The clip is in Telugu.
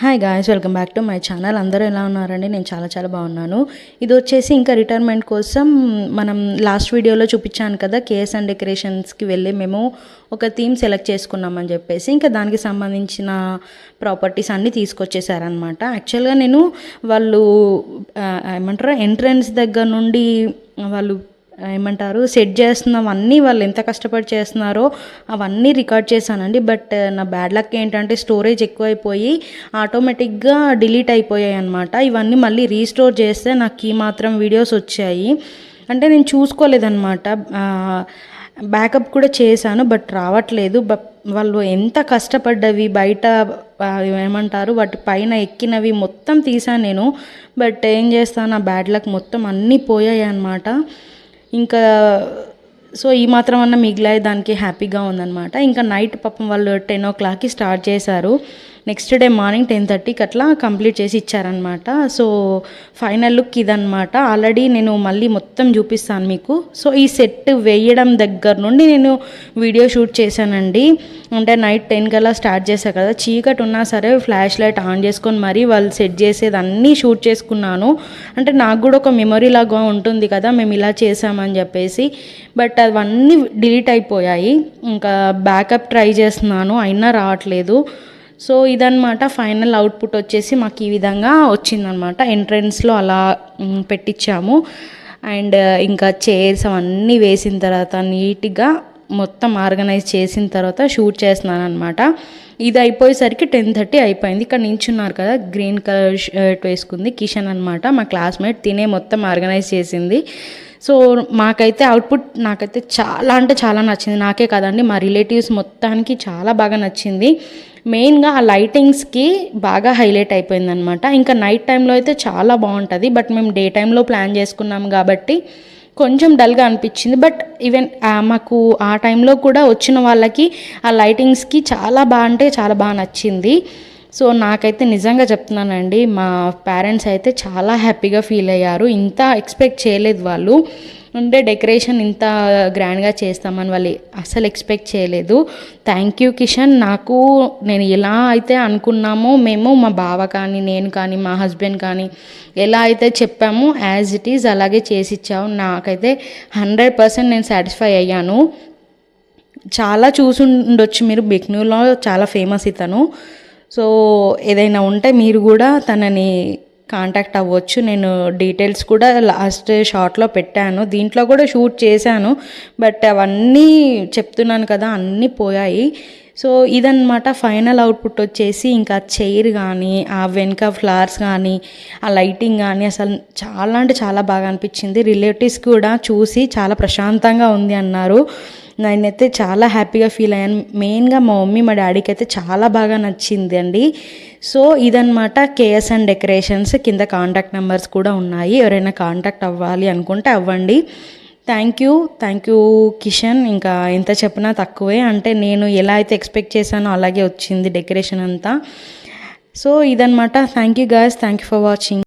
Hi guys welcome back to my channel అందరూ ఎలా ఉన్నారండి? నేను చాలా చాలా బాగున్నాను. ఇది వచ్చేసి ఇంకా రిటైర్మెంట్ కోసం మనం లాస్ట్ వీడియోలో చూపించాను కదా కేఎస్ అండ్ డెకరేషన్స్కి వెళ్ళి మేము ఒక థీమ్ సెలెక్ట్ చేసుకున్నామని చెప్పేసి ఇంకా దానికి సంబంధించిన ప్రాపర్టీస్ అన్నీ తీసుకొచ్చేసారనమాట యాక్చువల్గా నేను వాళ్ళు ఏమంటారు ఎంట్రన్స్ దగ్గర నుండి వాళ్ళు ఏమంటారు సెట్ చేస్తున్నవన్నీ వాళ్ళు ఎంత కష్టపడి చేస్తున్నారో అవన్నీ రికార్డ్ చేశానండి. బట్ uh, నా బ్యాడ్ లక్ ఏంటంటే స్టోరేజ్ ఎక్కువైపోయి ఆటోమేటిక్గా డిలీట్ అయిపోయాయి అనమాట ఇవన్నీ మళ్ళీ రీస్టోర్ చేస్తే నాకు ఈ మాత్రం వీడియోస్ వచ్చాయి. అంటే నేను చూసుకోలేదన్నమాట. బ్యాకప్ కూడా చేశాను బట్ రావట్లేదు. బట్ వాళ్ళు ఎంత కష్టపడ్డవి బయట ఏమంటారు వాటి పైన ఎక్కినవి మొత్తం తీసాను నేను. బట్ ఏం చేస్తాను ఆ బ్యాడ్ లక్ మొత్తం అన్నీ పోయాయి అన్నమాట ఇంకా సో ఈ మాత్రం అన్న మిగిలాయి దానికి హ్యాపీగా ఉందన్నమాట. ఇంకా నైట్ పాపం వాళ్ళు టెన్ ఓ క్లాక్కి స్టార్ట్ చేశారు. నెక్స్ట్ డే మార్నింగ్ టెన్ థర్టీకి అట్లా కంప్లీట్ చేసి ఇచ్చారనమాట సో ఫైనల్ లుక్ ఇదనమాట ఆల్రెడీ నేను మళ్ళీ మొత్తం చూపిస్తాను మీకు. సో ఈ సెట్ వేయడం దగ్గర నుండి నేను వీడియో షూట్ చేశానండి. అంటే నైట్ టెన్ కల్లా స్టార్ట్ చేశా కదా. చీకటి ఉన్నా సరే ఫ్లాష్ లైట్ ఆన్ చేసుకొని మరీ వాళ్ళు సెట్ చేసేది అన్నీ షూట్ చేసుకున్నాను. అంటే నాకు కూడా ఒక మెమొరీ లాగా ఉంటుంది కదా మేము ఇలా చేసామని చెప్పేసి. బట్ అవన్నీ డిలీట్ అయిపోయాయి. ఇంకా బ్యాకప్ ట్రై చేస్తున్నాను. అయినా రావట్లేదు. సో ఇదన్నమాట ఫైనల్ అవుట్పుట్ వచ్చేసి మాకు ఈ విధంగా వచ్చిందనమాట ఎంట్రన్స్లో అలా పెట్టించాము అండ్ ఇంకా చైర్స్ అవన్నీ వేసిన తర్వాత నీట్గా మొత్తం ఆర్గనైజ్ చేసిన తర్వాత షూట్ చేస్తున్నాను అనమాట ఇది అయిపోయేసరికి టెన్ థర్టీ అయిపోయింది. ఇక్కడ నించున్నారు కదా గ్రీన్ కలర్ షర్ట్ వేసుకుంది కిషన్ అనమాట మా క్లాస్మేట్ తినే మొత్తం ఆర్గనైజ్ చేసింది. సో మాకైతే అవుట్పుట్ నాకైతే చాలా అంటే చాలా నచ్చింది. నాకే కదండి మా రిలేటివ్స్ మొత్తానికి చాలా బాగా నచ్చింది. మెయిన్గా ఆ లైటింగ్స్కి బాగా హైలైట్ అయిపోయింది అనమాట ఇంకా నైట్ టైంలో అయితే చాలా బాగుంటుంది బట్ మేము డే టైంలో ప్లాన్ చేసుకున్నాం కాబట్టి కొంచెం డల్గా అనిపించింది. బట్ ఈవెన్ మాకు ఆ టైంలో కూడా వచ్చిన వాళ్ళకి ఆ లైటింగ్స్కి చాలా బాగా అంటే చాలా బాగా నచ్చింది. సో నాకైతే నిజంగా చెప్తున్నానండి మా పేరెంట్స్ అయితే చాలా హ్యాపీగా ఫీల్ అయ్యారు. ఇంత ఎక్స్పెక్ట్ చేయలేదు వాళ్ళు. ఉండే డెకరేషన్ ఇంత గ్రాండ్గా చేస్తామని వాళ్ళు అసలు ఎక్స్పెక్ట్ చేయలేదు. Thank you Kishan. నాకు నేను ఎలా అయితే అనుకున్నామో మేము మా బావ కానీ నేను కానీ మా హస్బెండ్ కానీ ఎలా అయితే చెప్పామో యాజ్ ఇట్ ఈజ్ అలాగే చేసి ఇచ్చావు. నాకైతే హండ్రెడ్ పర్సెంట్ నేను సాటిస్ఫై అయ్యాను. చాలా చూసి ఉండొచ్చు మీరు బిక్నూలో చాలా ఫేమస్ ఇతను. సో ఏదైనా ఉంటే మీరు కూడా తనని కాంటాక్ట్ అవ్వచ్చు. నేను డీటెయిల్స్ కూడా లాస్ట్ షార్ట్లో పెట్టాను. దీంట్లో కూడా షూట్ చేశాను. బట్ అవన్నీ చెప్తున్నాను కదా అన్నీ పోయాయి. సో ఇదన్నమాట ఫైనల్ అవుట్పుట్ వచ్చేసి ఇంకా చైర్ కానీ ఆ వెనుక ఫ్లవర్స్ కానీ ఆ లైటింగ్ కానీ అసలు చాలా అంటే చాలా బాగా అనిపించింది. రిలేటివ్స్ కూడా చూసి చాలా ప్రశాంతంగా ఉంది అన్నారు. నేనైతే చాలా హ్యాపీగా ఫీల్ అయ్యాను. మెయిన్గా మా మమ్మీ మా డాడీకి అయితే చాలా బాగా నచ్చింది అండి సో ఇదనమాట కేఎస్ అండ్ డెకరేషన్స్ కింద కాంటాక్ట్ నెంబర్స్ కూడా ఉన్నాయి. ఎవరైనా కాంటాక్ట్ అవ్వాలి అనుకుంటే అవ్వండి. Thank you. Thank you Kishan. ఇంకా ఎంత చెప్పినా తక్కువే. అంటే నేను ఎలా అయితే ఎక్స్పెక్ట్ చేశానో అలాగే వచ్చింది డెకరేషన్ అంతా. సో ఇదనమాట thank you guys. Thank you for watching.